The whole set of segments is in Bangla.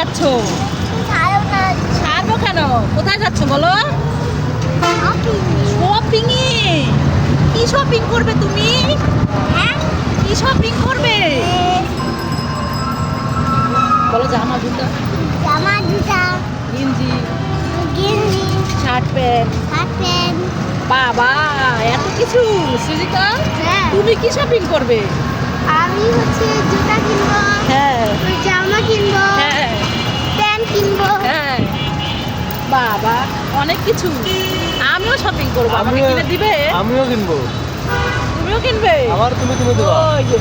যাচ্ছ? ছাড়বো কেন? কোথায় যাচ্ছ বলো? শপিং কি শপিং করবে তুমি? কি শপিং করবে? বলো জামা জুতা। জামা জুতা। গেঞ্জি। গেঞ্জি। Shirt pant. Half pant. বাবা এত কিছু সুজিতা? হ্যাঁ। তুমি কি শপিং করবে? আমি হচ্ছে জুতা কিনবো। হ্যাঁ। জামা কিনবো। হ্যাঁ প্যান্ট কিনবো হ্যাঁ বাবা অনেক কিছু। আমিও শপিং করব। আমাকে কিনে দিবে? আমিও কিনবো। তুমিও কিনবে? আবার তুমি কিনে দেবা। ওই যে।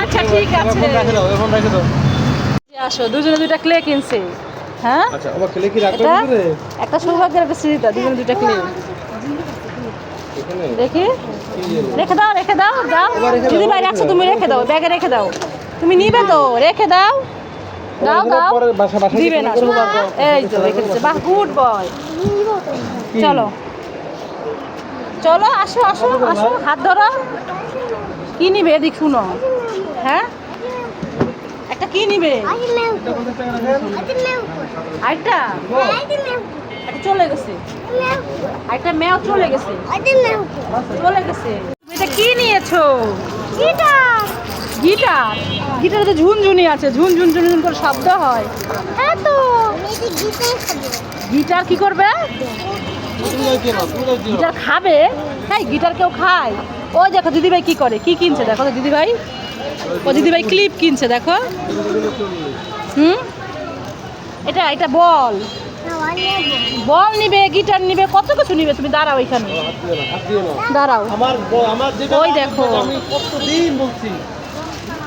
আচ্ছা ঠিক আছে। রেখে দাও এখন রেখে দাও। আসো দুজনে দুইটা ক্লে কিনছে। হ্যাঁ? আচ্ছা আমার খেলে কি এটা ভিতরে একটা সৌভাগ্যের একটা সিঁড়িটা দুজনে দুইটা ক্লে দেখি। রেখে দাও রেখে দাও দাও, যদি রেখে রাখছো তুমি রেখে দাও ব্যাগে রেখে দাও। তুমি নিবে তো রেখে দাও। দাও দাও। দিবে না। এই তো বাহ গুড বয়। চলো। চলো আসো আসো আসো হাত ধরো। কি নিবে? এদিক শুনো। হ্যাঁ? একটা কি নিবে? আরেকটা? চলে গেছে। আরেকটা মেও চলে গেছে। চলে গেছে। এটা কি নিয়েছো? Guitar guitar? গিটারে তো ঝুনঝুনি আছে ঝুনঝুন ঝুনঝুন করে শব্দ হয়। হ্যাঁ তো গিটার কি করবে? গিটার খাবে? হ্যাঁ গিটার কেউ খায়। ও দেখো দিদিভাই কি করে? কি কিনছে? দেখো তো দিদিভাই। ও দিদিভাই ক্লিপ কিনছে দেখো। হুম? এটা এটা বল। বল নিবে গিটার নিবে কত কিছু নিবে তুমি? দাঁড়াও এখানে। দাঁড়াও। আমার আমার ওই দেখো। আমি কতদিন বলছি?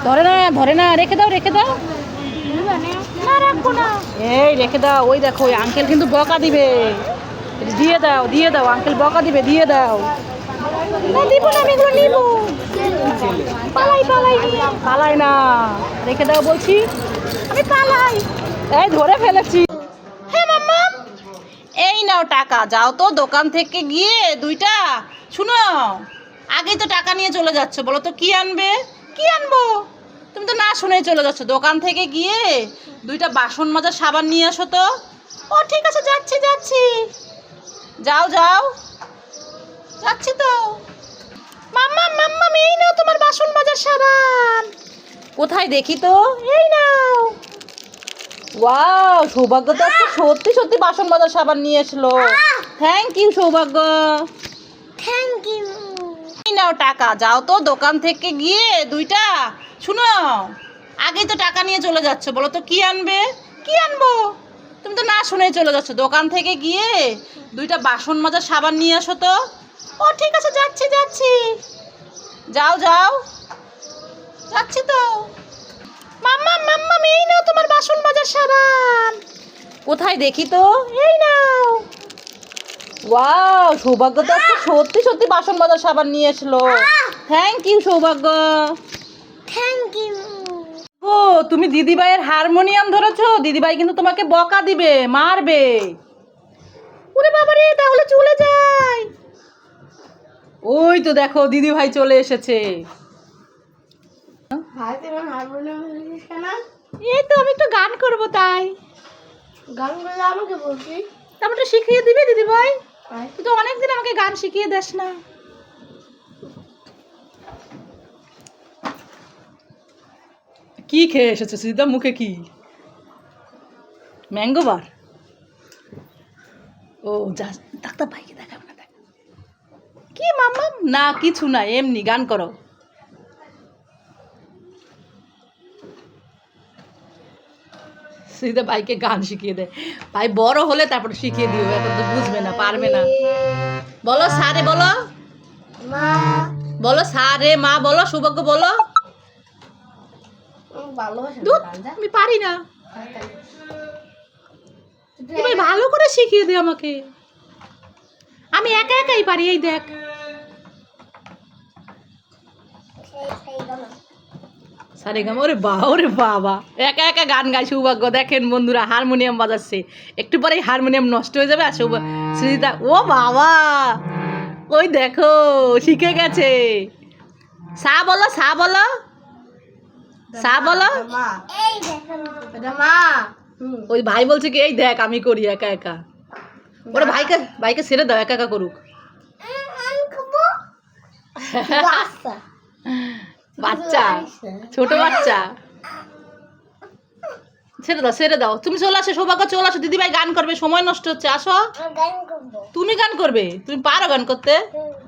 ধরে না ধরে না রেখে দাও রেখে দাও। না রাখব না। এই রেখে দাও ওই দেখো ওই আঙ্কেল কিন্তু বকা দিবে। দিয়ে দাও দিয়ে দাও আঙ্কেল বকা দিবে দিয়ে দাও। না দিব না আমি এগুলো নিব। পালাই পালাই পালাই না। রেখে দাও বলছি। আমি পালাই। এই ধরে ফেলেছি। হ্যাঁ মাম্মা এই নাও টাকা যাও তো দোকান থেকে গিয়ে দুইটা। শুনো আগেই তো টাকা নিয়ে চলে যাচ্ছ বলো তো কি আনবে? কি আনব? তুমি তো না শুনেই চলে যাচ্ছ। দোকান থেকে গিয়ে দুইটা বাসন মাজার সাবান নিয়ে আসো তো। ও ঠিক আছে যাচ্ছি যাচ্ছি। যাও যাও। যাচ্ছি তো। মাম্মা মাম্মা এই নাও তোমার বাসন মাজার সাবান। কোথায় দেখি তো? এই নাও। ওয়াও সৌভাগ্য তো আজকে সত্যি সত্যি বাসন মাজার সাবান নিয়ে এসলো thank you Saubhagya. Thank you নাও টাকা, যাও তো দোকান থেকে গিয়ে দুইটা, শুনো, আগেই তো টাকা নিয়ে চলে যাচ্ছ, বলো তো কি আনবে? কি আনব? তুমি তো না শুনেই চলে যাচ্ছ, দোকান থেকে গিয়ে দুইটা বাসন মাজার সাবান নিয়ে আসো তো। ও, ঠিক আছে, যাচ্ছি যাচ্ছি। যাও যাও। যাচ্ছি তো। মাম্মা মাম্মা এই নাও তোমার বাসন মাজার সাবান। কোথায় দেখি তো? এই নাও। ওয়াও সৌভাগ্য তো আজকে সত্যি সত্যি বাসন মাজার সাবান নিয়ে এসলো। Thank you Saubhagya. Thank you ও তুমি দিদিভাইয়ের হারমোনিয়াম ধরেছো? দিদিভাই কিন্তু তোমাকে বকা দিবে মারবে। ওরে বাবারে তাহলে চলে যাই। ওই তো দেখো দিদিভাই চলে এসেছে। এই তো আমি একটু গান করব তাই। গান বলে আমাকে বলছি তারপরে শিখিয়ে দিবি দিদিভাই। তুই তো অনেকদিন আমাকে গান শিখিয়ে দেস না। কি খেয়ে এসেছে? সুজিতা মুখে কি? ম্যাঙ্গো বার? ও যা ডাক্তার ভাইকে দেখাবে না দেখ। কি মাম্মা? না কিছু না এমনি গান করো। সুজিতা ভাইকে গান শিখিয়ে দেয় ভাই বড় হলে তারপর শিখিয়ে দিও এখন তো বুঝবে না পারবে না। বলো সারে বলো। মা। বলো সারে মা বলো সৌভাগ্য বলো। আমি পারি না। এবার ভালো করে শিখিয়ে দে আমাকে। আমি একা একাই পারি এই দেখ। সারে গাম ওরে বা ওরে বাবা। একা একা গান গায় সৌভাগ্য। দেখেন বন্ধুরা হারমোনিয়াম বাজাচ্ছে। একটু পরেই হারমোনিয়াম নষ্ট হয়ে যাবে আর সৌভাগ্য সুজিতা ও বাবা! ওই দেখো শিখে গেছে। সা বলো সা বলো। সা বলো। ওই ভাই বলছে কি এই দেখ আমি করি একা একা। ওরে ভাইকে ভাইকে ছেড়ে দাও একা একা করুক। বাচ্চা ছোট বাচ্চা। ছেড়ে দাও ছেড়ে দাও। তুমি চলে আসো সৌভাগ্য চলে আসো। দিদিভাই গান করবে সময় নষ্ট হচ্ছে আসো। তুমি গান করবে তুমি পারো গান করতে।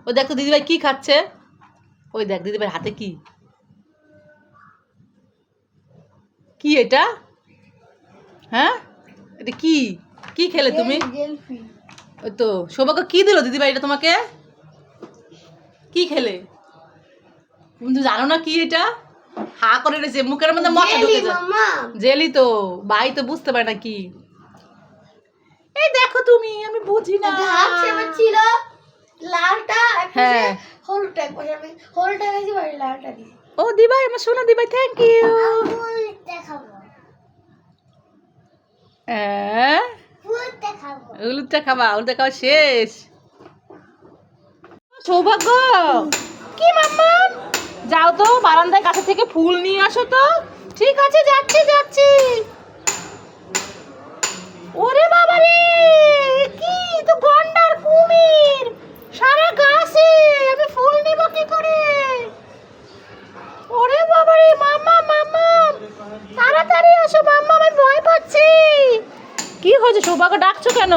ওই দেখ দিদিভাই কি খাচ্ছে। ওই দেখ দিদিভাই হাতে কি। কি এটা? হ্যাঁ? এটা কি? কি খেলে তুমি? ওই তো সৌভাগ্য কি দিল দিদিভাই এটা তোমাকে? কি খেলে? তুমি তো জানো না কি এটা? হা করে রয়েছে মুখের মধ্যে মশা ঢুকে জেলি তো ভাই তো বুঝতে পারে না কি। এই দেখো তুমি আমি বুঝি না। ছিল লালটা হ্যাঁ। হলুদটা হলুদটা গেছি বাড়ি লালটা দিছি। ও দিবাই আমার সোনা দিবাই থ্যাংক ইউ উলুদটা খাবা উলুদটা খাওয়া শেষ। সৌভাগ্য! কি মাম্মা? যাও তো, বারান্দায় কাছে থেকে ফুল নিয়ে আসো তো। ঠিক আছে, যাচ্ছি যাচ্ছি। ওরে বাবা রে কি? তো গন্ডার কুমির। সারা গাছে, আমি ফুল নিব কি করে? ওরে বাবা রে মামা মামা তাড়াতাড়ি আসো, মাম্মা, আমি ভয় পাচ্ছি। কি হয়েছে, সৌভাগ্য ডাকছো কেন?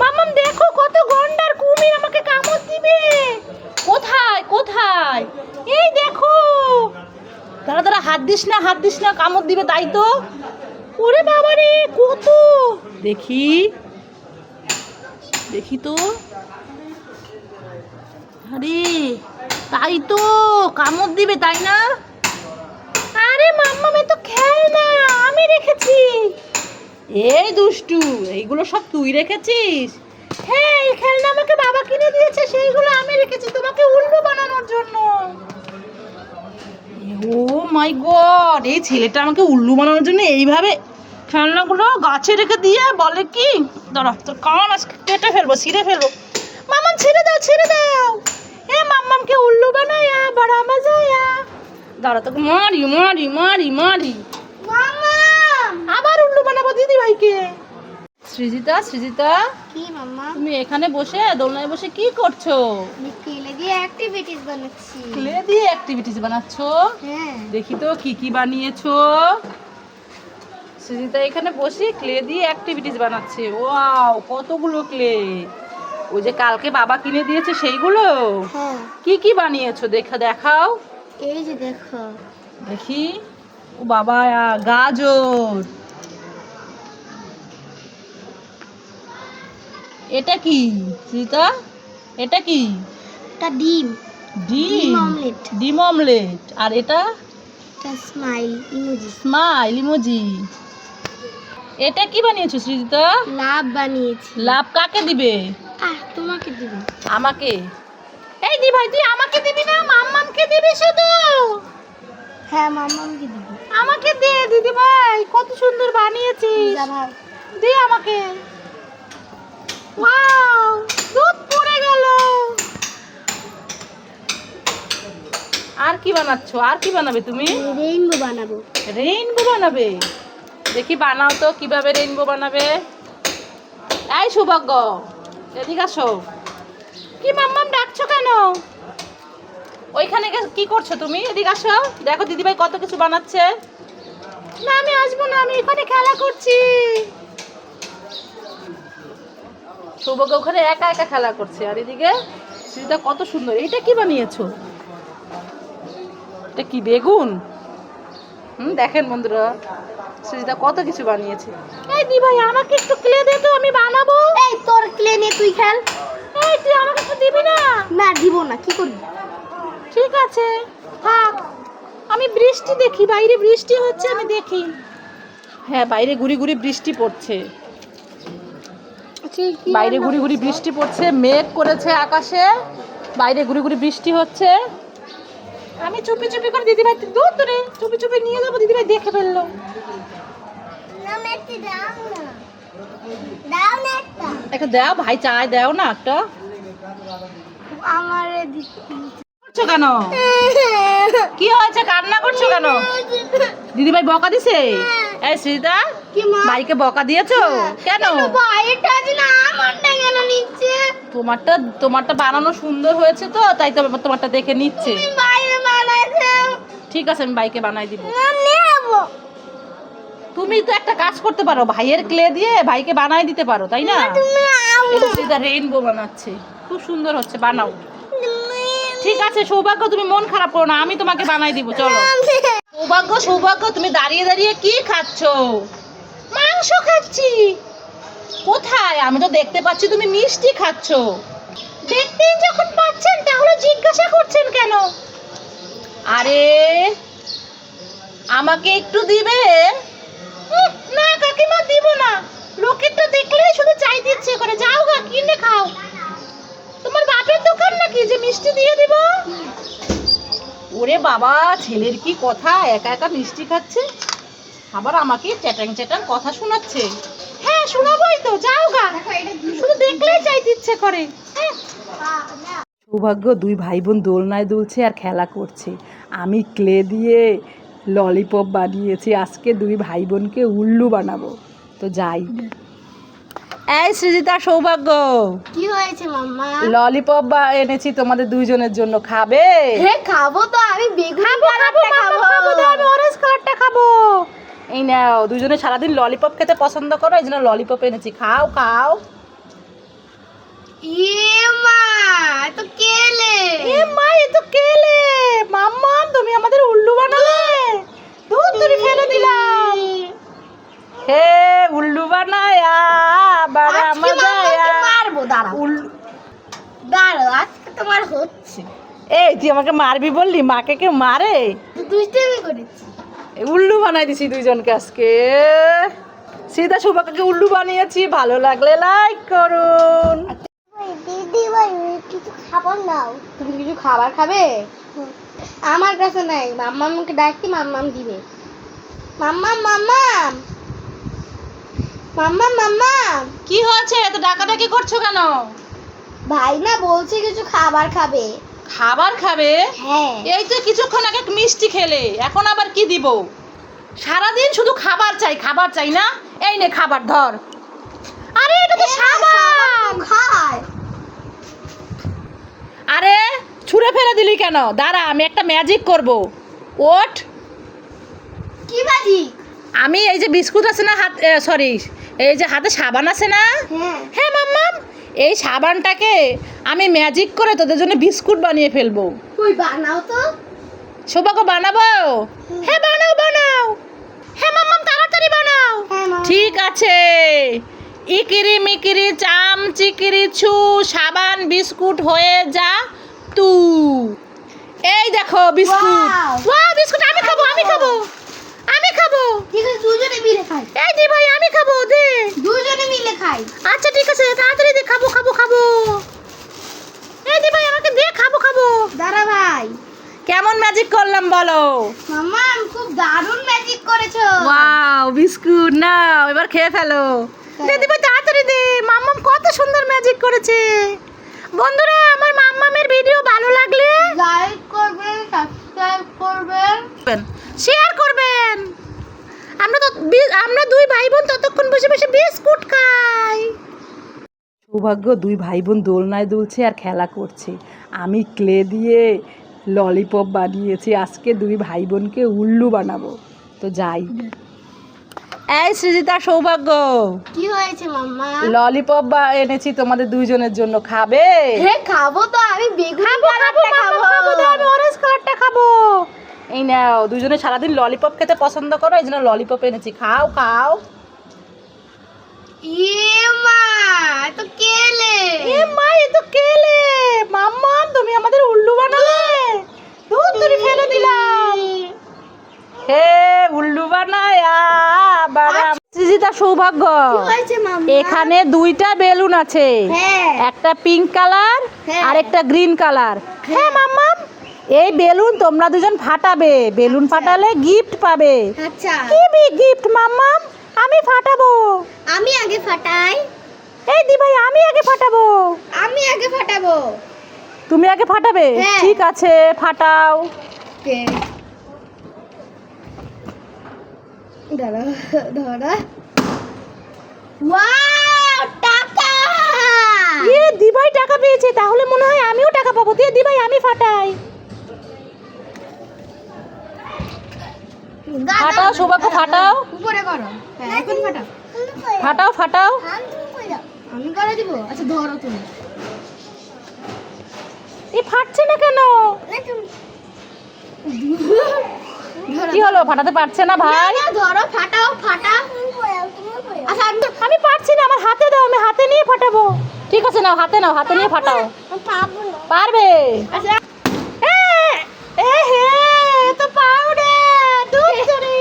মাম্মাম, দেখো কত গন্ডার কুমির আমাকে কামড় দিবে। কোথায় কোথায়? এই দেখো। তারা তারা হাত দিস না, হাত দিস না, কামড় দিবে, তাই তো। ওরে বাবা রে, কত? দেখি। দেখি তো। আরে, তাই তো, কামড় দিবে, তাই না? আরে মাম্মা, আমি তো খেলনা, আমি রেখেছি। এই দুষ্টু, এইগুলো সব তুই রেখেছিস? হ্যাঁ এই খেলনা আমাকে বাবা কিনে দিয়েছে সেইগুলো আমি রেখেছি তোমাকে উল্লু বানানোর জন্য। ও মাই গড এই ছেলেটা আমাকে উল্লু বানানোর জন্য এইভাবে খেলনাগুলো গাছে রেখে দিয়ে বলে কি? দাঁড়া তোর কান আজকে কেটে ফেলব ছিঁড়ে ফেলব। মামাম ছেড়ে দাও ছেড়ে দাও। এ মাম্মামকে উল্লু বানায়া বড়া মজা দাঁড়া তোকে মারি মারি মারি মারি। আবার উল্লু সৃজিতা সৃজিতা? কি মামা তুমি এখানে বসে দোলনায় বসে কি করছ? ক্লে দিয়ে অ্যাক্টিভিটিস বানাচ্ছি। ক্লে দিয়ে অ্যাক্টিভিটিস বানাচ্ছো? হ্যাঁ। দেখি তো কি কি বানিয়েছো। সৃজিতা এখানে বসে ক্লে দিয়ে অ্যাক্টিভিটিস বানাচ্ছে। ওয়াও কতগুলো ক্লে। ওই যে কালকে বাবা কিনে দিয়েছে সেইগুলো? হ্যাঁ। কি কি বানিয়েছো? দেখা দেখাও। এই যে দেখো। দেখি। ও বাবা গাজর। এটা কি সীতা এটা কি? এটা ডিম। ডিম। অমলেট। ডিম অমলেট। আর এটা? এটা স্মাইল ইমোজি। Smile emoji. এটা কি বানিয়েছো সৃজিতা? লাভ বানিয়েছি। লাভ কাকে দিবে? তোমাকে দিব। আমাকে। এই দি ভাই তুই আমাকে দিবি না মাম্মামকে দিবি শুধু? হ্যাঁ মাম্মামকে দিব। আমাকে দে দিদি ভাই কত সুন্দর বানিয়েছিস। দে আমাকে। ওয়াও দুধ পড়ে গেল। আর কি বানাচ্ছো? আর কি বানাবে তুমি? রেইনবো বানাবো। রেইনবো বানাবে? দেখি বানাও তো কীভাবে রেইনবো বানাবে? এই সৌভাগ্য এদিকে আসো। কি মাম্মাম ডাকছো কেন? ওইখানে কি করছ তুমি? এদিকে আসো। দেখো দিদিভাই কত কিছু বানাচ্ছে। না আমি আসব না আমি এখানে খেলা করছি। সৌভাগ্য ওখানে একা একা খেলা করছে। আর এদিকে সেটা কত সুন্দর। এটা কি বানিয়েছো? এটা কি বেগুন? হুম দেখেন বন্ধুরা সুজিতা কত কিছু বানিয়েছে। এই দি ভাই আমাকে একটু ক্লে দে তো আমি বানাবো। এই তোর ক্লে নিয়ে তুই খেল। এই তুই আমাকে একটু দিবি না? না দিব না কি করবি? ঠিক আছে থাক। আমি বৃষ্টি দেখি বাইরে বৃষ্টি হচ্ছে আমি দেখি। হ্যাঁ বাইরে ঘুরি ঘুরি বৃষ্টি পড়ছে। বাইরে ঘুরি ঘুরি বৃষ্টি পড়ছে মেঘ করেছে আকাশে। বাইরে ঘুরি ঘুরি বৃষ্টি হচ্ছে। আমি চুপি চুপি করে দিদিভাই দূর দূরে চুপি চুপি নিয়ে যাব দিদিভাই দেখে ফেলল। দাও একটা। একটা দাও ভাই চায় দাও না একটা। আমার করছ কেন? কি হয়েছে? কান্না করছ কেন? দিদিভাই বকা দিছে? এই শ্রীদা ভাইকে বকা দিয়েছ? কেন? আমারটা কেন তোমারটা তোমারটা বানানো সুন্দর হয়েছে তো তাই তো তোমারটা দেখে নিচ্ছে। তুমি ঠিক আছে আমি বাইকে বানাই দিব। তুমি তো একটা কাজ করতে পারো ভাইয়ের ক্লে দিয়ে ভাইকে বানাই দিতে পারো তাই না? শ্রীদা রেইনবো বানাচ্ছে। খুব সুন্দর হচ্ছে বানাও। ঠিক আছে সৌভাগ্য তুমি মন খারাপ করো না আমি তোমাকে বানাই দিব চলো। সৌভাগ্য সৌভাগ্য, তুমি দাঁড়িয়ে দাঁড়িয়ে কি খাচ্ছ? মাংস খাচ্ছি। কোথায়? আমি তো দেখতে পাচ্ছি তুমি মিষ্টি খাচ্ছ। দেখতেই যখন পাচ্ছেন, তাহলে জিজ্ঞাসা করছেন কেন? আরে, আমাকে একটু দিবে? না কাকিমা, দিব না। লোকেরটা দেখলেই শুধু চাইতে ইচ্ছে করে। যাও গা, কিনে খাও। তোমার বাপের দোকান নাকি? যে মিষ্টি দিয়ে দিব? ওরে বাবা ছেলের কি কথা? একা একা মিষ্টি খাচ্ছে? আবার আমাকে চ্যাটাং চ্যাটাং কথা শোনাচ্ছে। হ্যাঁ শোনাবোই তো যাও গা। শুধু দেখলেই চাইতে ইচ্ছে করে। হ্যাঁ। সৌভাগ্য দুই ভাই বোন দোলনায় দুলছে আর খেলা করছে। আমি ক্লে দিয়ে ললিপপ বানিয়েছি আজকে দুই ভাই বোনকে উল্লু বানাবো। তো যাই। এই সৃজিতা সৌভাগ্য কি হয়েছে মাম্মা ললিপপ বা এনেছি তোমাদের দুইজনের জন্য খাবে হ্যাঁ খাব তো আমি বেগুনি খাব খাব কালারটা খাব খাব দাও, আমি অরেঞ্জ কালারটা খাব এই নাও দুজনে সারাদিন ললিপপ খেতে পছন্দ করো এই জন্য ললিপপ এনেছি খাও খাও ইয়ে মা তো কেলে এ মা এ তো কেলে মাম্মা তুমি আমাদের উল্লু বানালে দুধ তুলি ফেলে দিলাম হে উল্লু বানায়া বাড়া মজায়া। মারবো দাঁড়াও। উল্লু দাঁড়াও আজকে তোমার হচ্ছে। এই তুই আমাকে মারবি বললি? মাকে কেউ মারে? দুষ্টামি করেছি উল্লু বানাই দিছি দুইজনকে আজকে। সীতা সুভাকে উল্লু বানিয়েছি। ভালো লাগলে লাইক করুন। দিদি ভাই কিছু খাবার নাও। তুমি কিছু খাবার খাবে? আমার কাছে নাই। মাম্মামকে ডাকছি মাম্মাম দিবে। মাম্মাম মাম্মাম! মাম্মাম মাম্মাম কি হয়েছে? এত ডাকাডাকি করছ কেন? ভাই না বলছে কিছু খাবার খাবে। খাবার খাবে? হ্যাঁ। এই তো কিছুক্ষণ আগে মিষ্টি খেলে এখন আবার কি দিব? সারাদিন শুধু খাবার চাই খাবার চাই না? এই নে খাবার ধর। আরে এটা তো সাবান! খায় আরে ছুঁড়ে ফেলে দিলি কেন? দাঁড়া আমি একটা ম্যাজিক করব। ওঠ। কি বাজি আমি এই যে বিস্কুট আছে না হাত সরি এই যে হাতে সাবান আছে না? হ্যাঁ। হ্যাঁ মাম্মাম। এই সাবানটাকে আমি ম্যাজিক করে তোদের জন্য বিস্কুট বানিয়ে ফেলব। তুই বানাও তো। সৌভাগ্য বানাবো? হ্যাঁ বানাও বানাও। হ্যাঁ মাম্মাম তাড়াতাড়ি বানাও। হ্যাঁ ঠিক আছে। ইকিরি মিকিরি চাম চিকিরি ছু সাবান বিস্কুট হয়ে যা তু। এই দেখো বিস্কুট! ওয়া বিস্কুট আমি খাব আমি খাব। খাব? ঠিক আছে দুজনে মিলে খাই। এই দি ভাই আমি খাব দে। দুজনে মিলে খাই। আচ্ছা ঠিক আছে তাড়াতাড়ি দে খাব খাব খাব। এই দি ভাই আমাকে দে খাব খাব। দাঁড়া ভাই। কেমন ম্যাজিক করলাম বলো? মাম্মা খুব দারুণ ম্যাজিক করেছ। ওয়াও বিস্কুট নাও এবার খেয়ে ফেলো। দে দি ভাই তাড়াতাড়ি দে। মাম্মাম কত সুন্দর ম্যাজিক করেছে। বন্ধুরা আমার মাম্মামের ভিডিও ভালো লাগলে লাইক করবেন সাবস্ক্রাইব করবেন। শেয়ার করবেন। আমরা তো আমরা দুই ভাই বোন ততক্ষণ বসে বসে বিস্কুট খাই। সৌভাগ্য দুই ভাই বোন দোলনায় দুলছে আর খেলা করছে। আমি ক্লে দিয়ে ললিপপ বানিয়েছি আজকে দুই ভাই বোনকে উল্লু বানাবো। তো যাই। এই সৃজিতা সৌভাগ্য। কি হয়েছে মাম্মা? ললিপপ বা এনেছি তোমাদের দুইজনের জন্য। খাবে? হ্যাঁ খাব তো আমি বেগুনি কালারটা খাব তো আমি অরেঞ্জ কালারটা খাব। এই নাও দুজনে সারাদিন ললিপপ খেতে পছন্দ করো এই জন্য ললিপপ এনেছি। খাও খাও। মাম্মা তুমি আমাদের উল্লু বানালে। ফেলে দিলাম। হে উল্লু বানায়া সৃজিতা সৌভাগ্য। মাম্মা? এখানে দুইটা বেলুন আছে। হ্যাঁ। একটা পিঙ্ক কালার হ্যাঁ। আর একটা গ্রিন কালার হ্যাঁ। মাম্মাম। এই বেলুন তোমরা দুজন ফাটাবে। বেলুন ফাটালে গিফট পাবে। আচ্ছা। কি বি গিফট মাম্মাম? আমি ফাটাবো। আমি আগে ফাটাই। এই দি ভাই আমি আগে ফাটাবো। আমি আগে ফাটাবো। তুমি আগে ফাটাবে? হ্যাঁ। ঠিক আছে ফাটাও। দাঁড়া ওয়াও টাকা! দিভাই টাকা পেয়েছে তাহলে মনে হয় আমিও টাকা পাবো। দিয়ে দিভাই আমি ফাটাই। ফাটাও সৌভাগ্য ফাটাও। উপরে করো। হ্যাঁ এখন ফাটাও। ফাটাও ফাটাও। আমি করে দিব। আচ্ছা ধরো তুমি। এ ফাটছে না কেন? কি হলো ফাটাতে পারছে না ভাই? ধরো ফাটাও ফাটা আচ্ছা আমি পারছি না আমার হাতে দাও আমি হাতে নিয়ে ফাটাবো। ঠিক আছে নাও হাতে নাও হাতে নিয়ে ফাটাও। পারবে আচ্ছা। এ হে এ তো পাউডার দুধ চুরি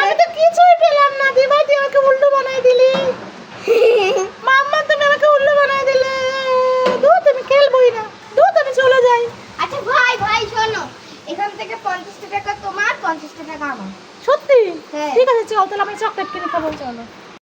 আমি তো কিছুই পেলাম না। দিভাই তুই আমাকে উল্টো বানাই দিলি। মাম্মা তুমি আমাকে উল্টো বানাই দিলে। দুধ আমি খেলবই না। দুধ আমি চলে যাই। আচ্ছা ভাই ভাই শোনো। এখান থেকে পঞ্চাশটা টাকা তোমার পঞ্চাশটা টাকা আমার। সত্যি? হ্যাঁ। ঠিক আছে চল তাহলে আমি চকলেট কিনে খাব চলো।